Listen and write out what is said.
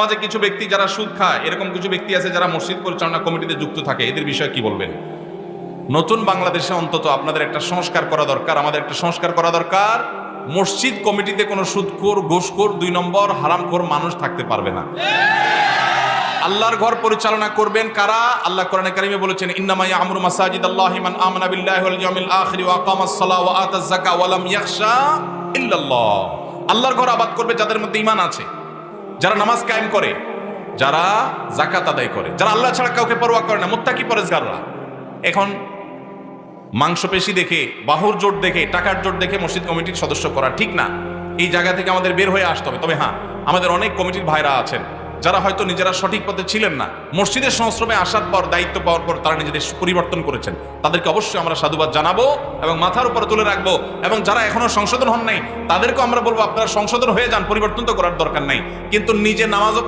সমাজে কিছু ব্যক্তি যারা সুদ খায়, এরকম কিছু ব্যক্তি আছে যারা মসজিদ পরিচালনা কমিটিতে যুক্ত থাকে, এদের বিষয়ে কি বলবেন? নতুন বাংলাদেশে অন্তত আপনাদের একটা সংস্কার করা দরকার। আমাদের একটা সংস্কার করা দরকার, মসজিদ কমিটিতে কোনো সুদখোর, ঘুষখোর, দুই নম্বর, হারামখোর মানুষ থাকতে পারবে না। আল্লাহর ঘর পরিচালনা করবেন কারা? আল্লাহ কোরআনে কারিমে বলেছেন, ইন্নামা ইয়ামুরু মাসাজিদ আল্লাহি মান আমানা বিল্লাহি ওয়াল ইয়াউমিল আখির ওয়া আকামাস সালাহ ওয়া আতাজ যাকা ওয়া লাম ইয়াখশা ইল্লাল্লাহ। আল্লাহর ঘর আবাদ করবে যাদের মধ্যে ঈমান আছে। যারা নামাজ কায়েম করে, যারা জাকাত আদায় করে, যারা আল্লাহ ছাড়া কাউকে পরোয়া করে না, মোত্তাকি পরেজগাররা। এখন মাংসপেশি দেখে, বাহুর জোট দেখে, টাকার জোট দেখে মসজিদ কমিটির সদস্য করা ঠিক না। এই জায়গা থেকে আমাদের বের হয়ে আসতে হবে। তবে হ্যাঁ আমাদের অনেক কমিটির ভাইরা আছেন। যারা হয়তো নিজেরা সঠিক পথে ছিলেন না, মসজিদের সংশ্রমে আসার পর, দায়িত্ব পাওয়ার পর তারা নিজেদের পরিবর্তন করেছেন। তাদেরকে অবশ্যই আমরা সাধুবাদ জানাব এবং মাথার উপরে তুলে রাখব এবং যারা এখনও সংশোধন হন নাই, তাদেরকেও আমরা বলব, আপনারা সংশোধন হয়ে যান, পরিবর্তন তো করার দরকার নাই। কিন্তু নিজে নামাজও